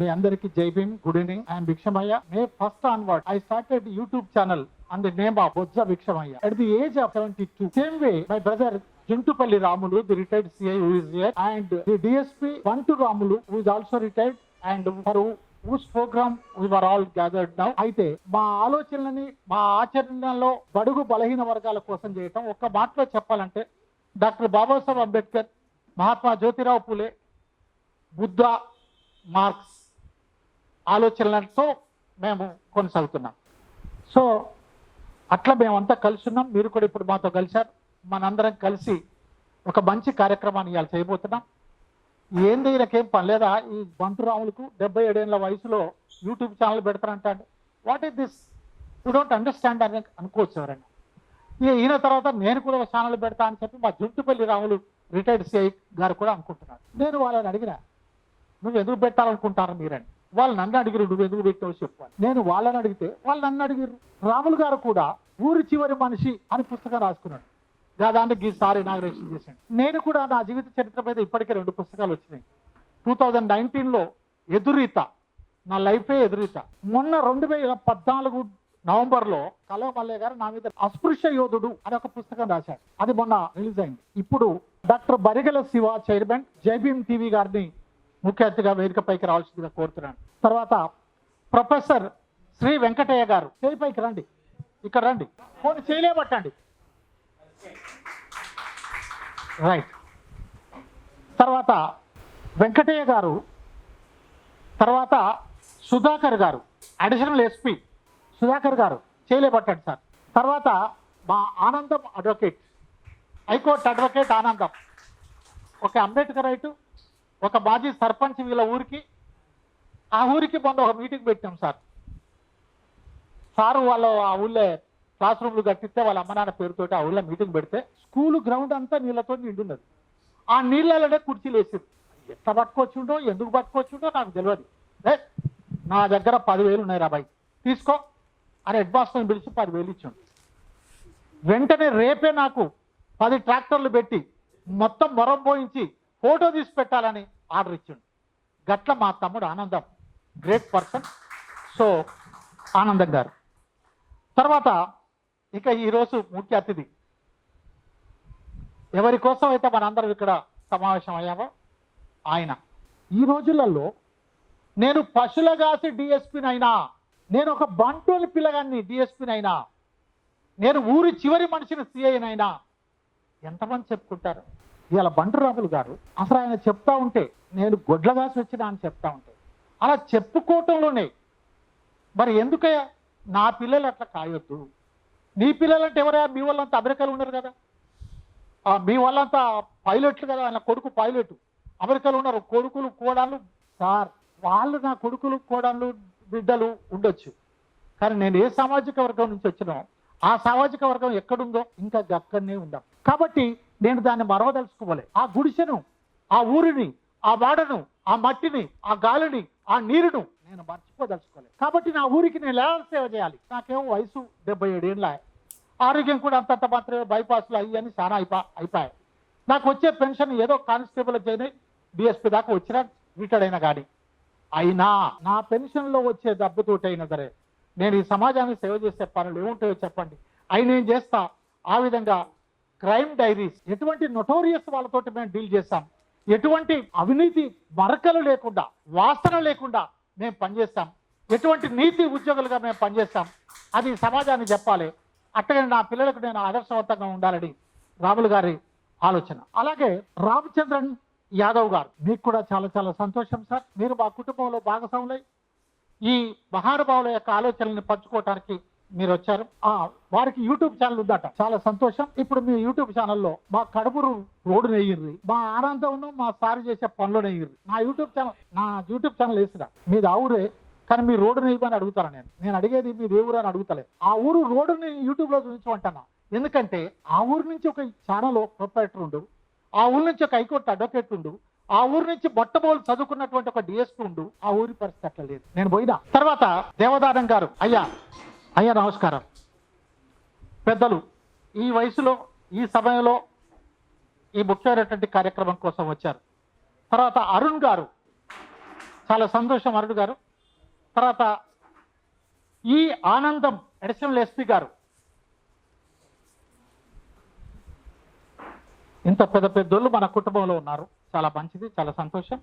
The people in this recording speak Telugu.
మీ అందరికి Jai Bhim good evening. I'm Bhikshamaiah. May first onward I started YouTube channel and name of Bojja Bhikshamaiah. At the age of seventy two same way my brother Jintupalli Ramulu the retired CI and the DSP Vantu Ramulu whose also retired and for us all gathered అయితే మా ఆలోచనలని మా ఆచరణలో బడుగు బలహీన వర్గాల కోసం చేయటం. ఒక మాటలో చెప్పాలంటే డాక్టర్ బాబాసాహెబ్ అంబేద్కర్ మహాత్మా జ్యోతిరావు పూలే బుద్ధ మార్క్స్. ఆలోచనలతో మేము కొనసాగుతున్నాం. సో అట్లా మేమంతా కలిసి ఉన్నాం మీరు కూడా ఇప్పుడు మాతో కలిశారు. మనందరం కలిసి ఒక మంచి కార్యక్రమాన్ని ఇవాళ చేయబోతున్నాం. ఏంది ఈయనకేం పని లేదా? ఈ బంటురాములకు డెబ్బై ఏడేళ్ళ వయసులో YouTube channel పెడతారంటాడు what is this? You don't understand అని అనుకోవచ్చు ఎవరైనా. ఇక ఈయన తర్వాత నేను కూడా ఒక ఛానల్ పెడతా అని చెప్పి మా జుట్టుపల్లి రాములు రిటైర్డ్ సిఐ గారు కూడా అనుకుంటున్నారు. నేను వాళ్ళని అడిగిన నువ్వు ఎందుకు పెట్టాలనుకుంటారు మీరని? వాళ్ళు నన్ను అడిగిరు నువ్వు ఎందుకు పెట్టావు? నేను వాళ్ళని అడిగితే వాళ్ళు నన్ను అడిగిరు రాములు గారు కూడా ఊరి చివరి మనిషి అని పుస్తకం రాసుకున్నాడు. దానికి ఈసారి ఇనాగ్రేషన్ చేశాను నేను కూడా నా జీవిత చరిత్ర మీద ఇప్పటికే రెండు పుస్తకాలు వచ్చినాయి. టూ థౌజండ్ నైన్టీన్లో ఎదురీత నా లైఫే ఎదురీత. మొన్న రెండు వేల పద్నాలుగు నవంబర్లో కలవ మల్లయ్య గారు నా మీద అస్పృశ్య యోధుడు అని ఒక పుస్తకం రాశాడు. అది మొన్న రిలీజ్ అయింది. ఇప్పుడు doctor Barigala Shiva chairman Jai Bhim TV గారిని ముఖ్య అతిథిగా వేదికపైకి రావాల్సిందిగా కోరుతున్నాను. తర్వాత ప్రొఫెసర్ శ్రీ వెంకటయ్య గారు. చేయిపైకి రండి. ఇక్కడ రండి. ఫోన్ చేయలేబట్టండి రైట్ తర్వాత వెంకటయ్య గారు. తర్వాత సుధాకర్ గారు. అడిషనల్ ఎస్పీ సుధాకర్ గారు చేయలేబట్టండి సార్. తర్వాత మా Anandam advocate. High court advocate Anandam. Okay Ambedkar right. ఒక మాజీ సర్పంచ్ వీళ్ళ ఊరికి ఆ ఊరికి మొన్న ఒక మీటింగ్ పెట్టాం సార్. సారు వాళ్ళు ఆ ఊళ్ళో క్లాస్ రూమ్లు కట్టిస్తే వాళ్ళ అమ్మ నాన్న పేరుతోటి ఆ ఊళ్ళో మీటింగ్ పెడితే స్కూల్ గ్రౌండ్ అంతా నీళ్ళతో నిండున్నది. ఆ నీళ్ళలోనే కుర్చీలు వేసింది. ఎట్లా పట్టుకొచ్చుండో ఎందుకు పట్టుకొచ్చుండో నాకు తెలియదు నా దగ్గర పదివేలు ఉన్నాయి రాబాయి తీసుకో. అని హెడ్ మాస్టర్ని పిలిచి పదివేలు ఇచ్చాడు. వెంటనే రేపే నాకు పది ట్రాక్టర్లు పెట్టి మొత్తం మొరం పోయించి ఫోటో తీసి పెట్టాలని ఆర్డర్ ఇచ్చిండు. గట్ల మా తమ్ముడు ఆనందం. గ్రేట్ పర్సన్ సో ఆనందం గారు. తర్వాత ఇక ఈరోజు ముఖ్య అతిథి. ఎవరి కోసం అయితే మనందరం ఇక్కడ సమావేశం అయ్యామో ఆయన. ఈ రోజులలో నేను పశులగాసి డిఎస్పీనైనా నేను ఒక బంటోని పిల్లగాన్ని డిఎస్పీనైనా నేను ఊరి చివరి మనిషిని సిఐనైనా ఎంతమంది చెప్పుకుంటారు? ఇవాళ బంటురాములు గారు అసలు ఆయన చెప్తా ఉంటే నేను గొడ్లగాసి వచ్చిన అని చెప్తా ఉంటే అలా చెప్పుకోవటంలోనే మరి ఎందుకయ్యా? నా పిల్లలు అట్లా కాయొద్దు. నీ పిల్లలంటే ఎవరా మీ వాళ్ళంతా అమెరికాలో ఉన్నారు కదా. మీ వాళ్ళంతా పైలట్లు కదా ఆయన కొడుకు పైలట్. అమెరికాలో ఉన్నారు. కొడుకులు కోడాలు సార్ వాళ్ళు నా కొడుకులు కోడళ్ళు బిడ్డలు ఉండొచ్చు. కానీ నేను ఏ సామాజిక వర్గం నుంచి వచ్చినా ఆ సామాజిక వర్గం ఎక్కడుందో ఇంకా అక్కడనే ఉందాం కాబట్టి నేను దాన్ని మరవదలుచుకోవాలి. ఆ గుడిసెను ఆ ఊరిని ఆ వాడను ఆ మట్టిని ఆ గాలిని ఆ నీరును నేను మర్చిపోదలుచుకోలేదు కాబట్టి నా ఊరికి నేను ఎలా సేవ చేయాలి. నాకేమో వయసు డెబ్బై ఏడేళ్ళ ఆరోగ్యం కూడా అంతంత మాత్రమే బైపాస్లు అయ్యి అని చాలా అయిపో అయిపోయాయి. నాకు వచ్చే పెన్షన్ ఏదో కానిస్టేబుల్ చేయని డిఎస్పీ దాకా వచ్చినా రిటైర్డ్ అయినా కానీ అయినా నా పెన్షన్లో వచ్చే దెబ్బతోటైనా సరే నేను ఈ సమాజానికి సేవ చేసే పనులు ఏముంటాయో చెప్పండి. అవి నేను చేస్తా. ఆ విధంగా క్రైమ్ డైరీస్ ఎటువంటి నొటోరియస్ వాళ్ళతోటి మేము డీల్ చేస్తాం ఎటువంటి అవినీతి మరకలు లేకుండా వాసన లేకుండా మేము పనిచేస్తాం ఎటువంటి నీతి ఉద్యోగులుగా మేము పనిచేస్తాం అది సమాజాన్ని చెప్పాలి. అట్టగా నా పిల్లలకు నేను ఆదర్శవంతంగా ఉండాలని రాములు గారి ఆలోచన. అలాగే రామచంద్రన్ యాదవ్ గారు మీకు కూడా చాలా చాలా సంతోషం సార్. మీరు మా కుటుంబంలో భాగస్వాములై ఈ మహానుభావుల యొక్క ఆలోచనల్ని పంచుకోవటానికి మీరు వచ్చారు ఆ వారికి యూట్యూబ్ ఛానల్ ఉందట. చాలా సంతోషం. ఇప్పుడు మీ యూట్యూబ్ ఛానల్లో మా కడుపురు రోడ్డు నెయ్యిర్రి. మా ఆనందం మా సారి చేసే పనులు నెయ్యిర్రి. నా యూట్యూబ్ ఛానల్ నా యూట్యూబ్ ఛానల్ వేసిన మీది ఆవురే ఊరే కానీ మీ రోడ్డు నెయ్యమని అడుగుతాను నేను? నేను అడిగేది మీ ఏ ఊరు అని అడుగుతలేదు ఆ ఊరు రోడ్డుని యూట్యూబ్లో ఎందుకంటే ఆ ఊరు నుంచి ఒక ఛానల్ ప్రొపరేటర్ ఉండు ఆ ఊరు నుంచి ఒక హైకోర్టు అడ్వకేట్ ఉండు ఆ ఊరు నుంచి బొట్టబోలు చదువుకున్నటువంటి ఒక డిఎస్పీ ఉండు ఆ ఊరి పరిస్థితి అట్లా లేదు. నేను పోయినా. తర్వాత దేవదానం గారు అయ్యా అయ్యా నమస్కారం. పెద్దలు ఈ వయసులో ఈ సమయంలో ఈ ముఖ్యమైనటువంటి కార్యక్రమం కోసం వచ్చారు. తర్వాత అరుణ్ గారు చాలా సంతోషం అరుణ్ గారు. తర్వాత ఈ ఆనందం అడిషనల్ ఎస్పీ గారు. ఇంత పెద్ద పెద్దోళ్ళు మన కుటుంబంలో ఉన్నారు. చాలా మంచిది చాలా సంతోషం.